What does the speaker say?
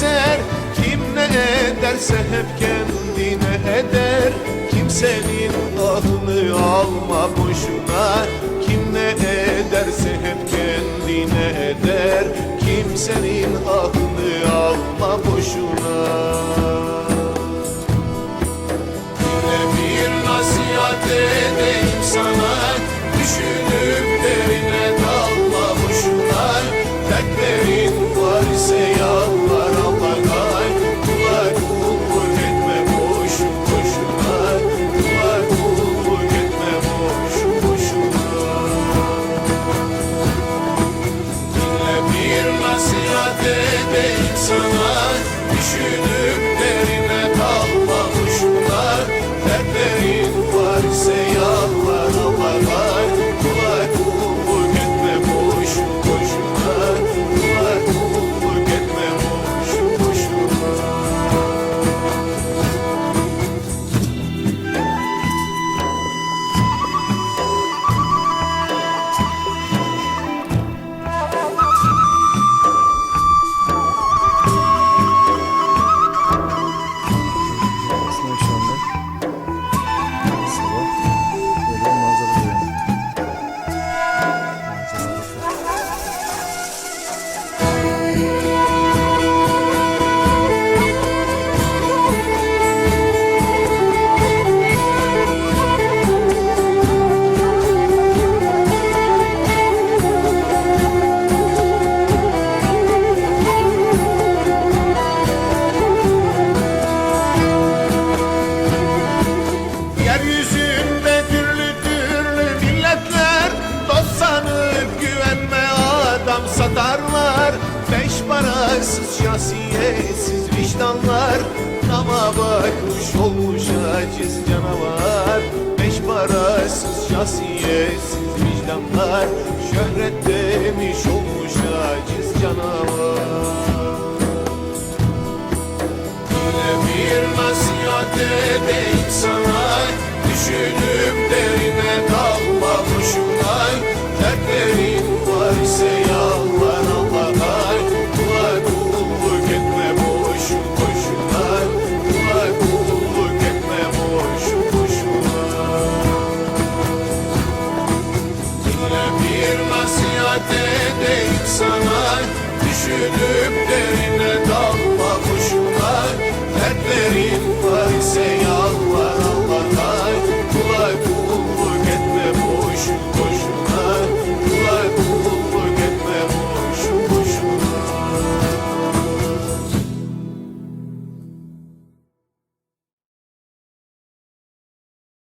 keser Kim ne ederse hep kendine eder. Kimsenin aklını alma boşuna Kim ne ederse hep kendine eder. Kimsenin aklını alma boşuna. Sana Düşünüp derine parasız şahsiyetsiz vicdanlar. Nama bakmış olmuş aciz canavar. Beş parasız şahsiyetsiz vicdanlar. Şöhret demiş olmuş aciz canavar. Yine bir nasihat edeyim sana. Düşünüp derine dalma büyüdüp derine dalma kuşlar Dertleri